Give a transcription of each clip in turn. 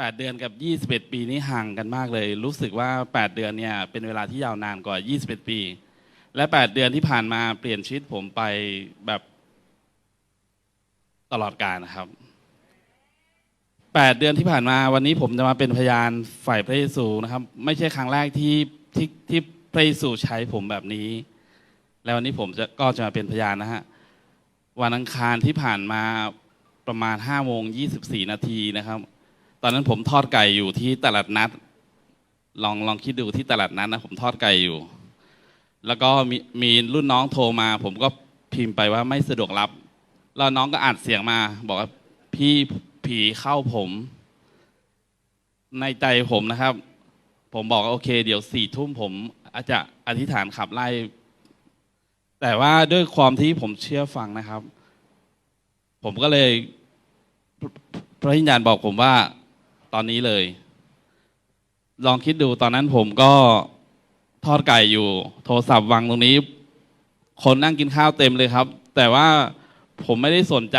แปดเดือนกับยี่สิบเอ็ดปีนี้ห่างกันมากเลย รู้สึกว่าแปดเดือนเนี่ยเป็นเวลาที่ยาวนานกว่ายี่สิบเอ็ดปี และแปดเดือนที่ผ่านมาเปลี่ยนชีวิตผมไปแบบตลอดกาลนะครับแปดเดือนที่ผ่านมาวันนี้ผมจะมาเป็นพยานฝ่ายพระเยซูนะครับ ไม่ใช่ครั้งแรกที่ที่ที่พระเยซูใช้ผมแบบนี้ แล้ววันนี้ผมจะก็จะมาเป็นพยานนะฮะวันอังคารที่ผ่านมาประมาณห้าโมงยี่สิบสี่นาทีนะครับ อนนั้นผมทอดไก่อยู่ที่ตลาดนัด ลองลองคิดดูที่ตลาดนัดนะผมทอดไก่อยู่ แล้วก็มีมีรุ่นน้องโทรมา ผมก็พิมพ์ไปว่าไม่สะดวกรับ แล้วน้องก็อัดเสียงมา บอกว่าพี่ผีเข้าผม ในใจผมนะครับ ผมบอกว่าโอเค เดี๋ยวสี่ทุ่มผม อาจจะอธิษฐานขับไล่ แต่ว่าด้วยความที่ผมเชื่อฟังนะครับ ผมก็เลยพระวิญญาณบอกผมว่า ตอนนี้เลย ลองคิดดูตอนนั้นผมก็ทอดไก่อยู่ โทรศัพท์วางตรงนี้ คนนั่งกินข้าวเต็มเลยครับ แต่ว่าผมไม่ได้สนใจ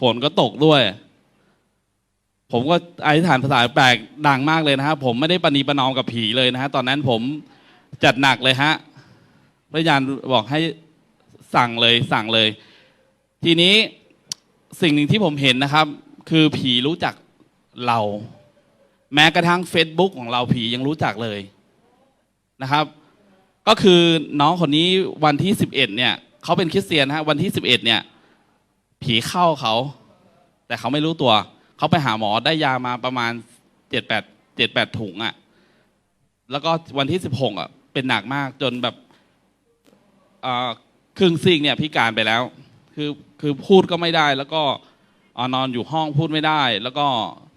ฝนก็ตกด้วย ผมก็อธิษฐานภาษาแปลกดังมากเลยนะครับผมไม่ได้ปณีประนอมกับผีเลยนะฮะตอนนั้นผมจัดหนักเลยฮะพระวิญญาณบอกให้สั่งเลยสั่งเลย ทีนี้สิ่งหนึ่งที่ผมเห็นนะครับ คือผีรู้จัก เรา แม้กระทั่ง Facebook ของเราผียังรู้จักเลยนะครับ ก็คือน้องคนนี้วันที่ 11 เนี่ยเขาเป็นคริสเตียนนะฮะวันที่ 11 เนี่ย ผีเข้าเขา แต่เขาไม่รู้ตัว เขาไปหาหมอได้ยามาประมาณเจ็ดแปดเจ็ดแปดถุงอะ่ะแล้วก็วันที่สิบหกอะเป็นหนักมากจนแบบครึ่งซีกเนี่ยพิการไปแล้ว คือคือพูดก็ไม่ได้แล้วก็อนอนอยู่ห้องพูดไม่ได้ แล้วก็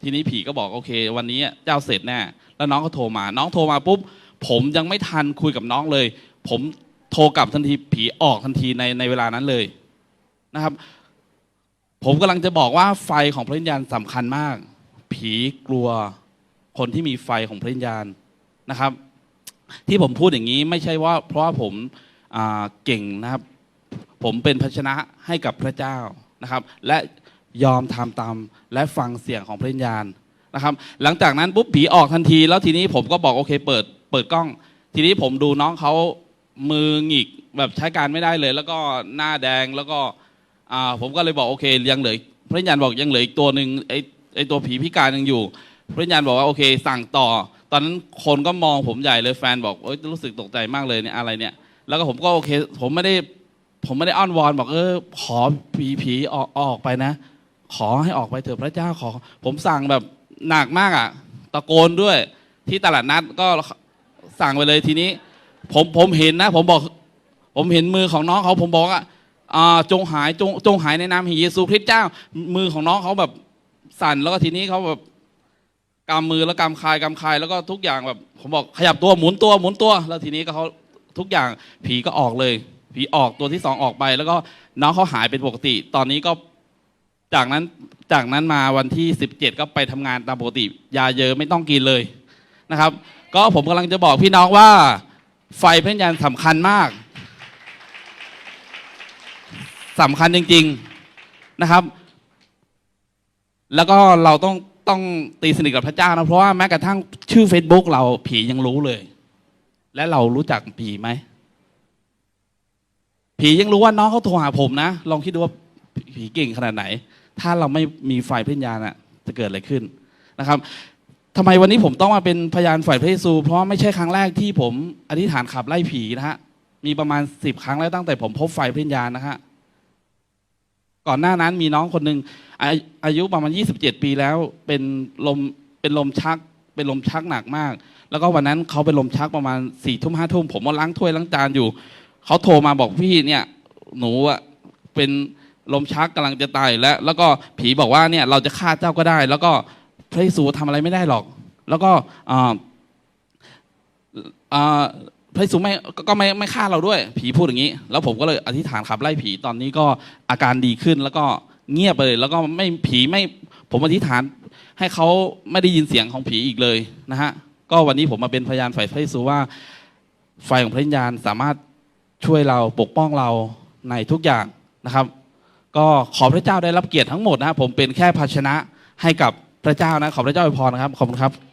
ทีนี้ผีก็บอกโอเค วันนี้เจ้าเสร็จแน่แล้วน้องก็โทรมา น้องโทรมาปุ๊บผมยังไม่ทันคุยกับน้องเลย ผมโทรกลับทันทีผีออกทันทีในในเวลานั้นเลยนะครับ ผมกำลังจะบอกว่าไฟของพระวิญญาณสำคัญมาก ผีกลัวคนที่มีไฟของพระวิญญาณนะครับ ที่ผมพูดอย่างนี้ไม่ใช่ว่า เพราะว่าผมเก่งนะครับ ผมเป็นภาชนะให้กับพระเจ้านะครับ และ ยอมทำตามและฟังเสียงของพระวิญญาณนะครับ หลังจากนั้นปุ๊บผีออกทันที แล้วทีนี้ผมก็บอกโอเค เปิดเปิดกล้อง ทีนี้ผมดูน้องเขามือหงิกแบบใช้การไม่ได้เลย แล้วก็หน้าแดงแล้วก็อ่าผมก็เลยบอกโอเคยังเหลือพระวิญญาณบอกยังเหลืออีกตัวหนึ่งไอ้ไอ้ตัวผีพิการยังอยู่ พระวิญญาณบอกว่าโอเค สั่งต่อ ตอนนั้นคนก็มองผมใหญ่เลยแฟนบอกโอ๊ยรู้สึกตกใจมากเลยเนี่ยอะไรเนี่ย แล้วก็ผมก็โอเค ผมไม่ได้ผมไม่ได้อ้อนวอนบอกเออขอผีผีออกออกไปนะ ขอให้ออกไปเถอะพระเจ้าขอ ผมสั่งแบบหนักมากอะ ตะโกนด้วย ที่ตลาดนัดก็สั่งไปเลยทีนี้ ผมผมเห็นนะ ผมบอก ผมเห็นมือของน้องเขาผมบอกว่าอ่าจงหายจงจงหายในนามแห่งเยซูคริสต์เจ้า มือของน้องเขาแบบสั่นแล้วก็ทีนี้เขาแบบกำมือแล้วกำคายกำคายแล้วก็ทุกอย่างแบบ ผมบอกขยับตัวหมุนตัวหมุนตัว แล้วทีนี้ก็เขาทุกอย่างผีก็ออกเลย ผีออกตัวที่สองออกไป แล้วก็น้องเขาหายเป็นปกติ ตอนนี้ก็ จากนั้นจากนั้นมาวันที่ 17 ก็ไปทำงานตามปกติ ยาเยอะไม่ต้องกินเลยนะครับ ก็ผมกำลังจะบอกพี่น้องว่า ไฟพระวิญญาณสำคัญมากสำคัญจริง ๆนะครับ แล้วก็เราต้องต้องตีสนิทกับพระเจ้านะเพราะว่าแม้กระทั่งชื่อ Facebook เราผียังรู้เลย และเรารู้จักผีไหมผียังรู้ว่าน้องเขาโทรหาผมนะ ลองคิดดูว่าผีเก่งขนาดไหน ถ้าเราไม่มีฝ่ายพระวิญญาณอะจะเกิดอะไรขึ้นนะครับทำไมวันนี้ผมต้องมาเป็นพยานฝ่ายพระเยซู เพราะไม่ใช่ครั้งแรกที่ผมอธิษฐานขับไล่ผีนะฮะมีประมาณสิบครั้งแล้วตั้งแต่ผมพบไฟพระวิญญาณนะฮะก่อนหน้านั้นมีน้องคนหนึ่งอายุประมาณ 27 ปีแล้วเป็นลมเป็นลมชัก เป็นลมชักหนักมาก แล้วก็วันนั้นเขาเป็นลมชักประมาณสี่ทุ่มห้าทุ่มผมมาล้างถ้วยล้างจานอยู่ เขาโทรมาบอกพี่เนี่ย หนูอะเป็น ลมชักกำลังจะตายแล้ว แล้วก็ผีบอกว่าเนี่ยเราจะฆ่าเจ้าก็ได้ แล้วก็พระเยซูทำอะไรไม่ได้หรอก แล้วก็พระเยซูไม่ก็ก็ไม่ไม่ฆ่าเราด้วย ผีพูดอย่างนี้ แล้วผมก็เลยอธิษฐานขับไล่ผีตอนนี้ก็อาการดีขึ้นแล้วก็เงียบไปเลย แล้วก็ไม่ผีไม่ผมอธิษฐานให้เขาไม่ได้ยินเสียงของผีอีกเลยนะฮะก็วันนี้ผมมาเป็นพยานฝ่ายพระเยซูว่าไฟของพระวิญญาณสามารถช่วยเราปกป้องเราในทุกอย่างนะครับ ก็ขอพระเจ้าได้รับเกียรติทั้งหมดนะผมเป็นแค่ภาชนะให้กับพระเจ้านะขอพระเจ้าอวยพรนะครับขอบคุณครับ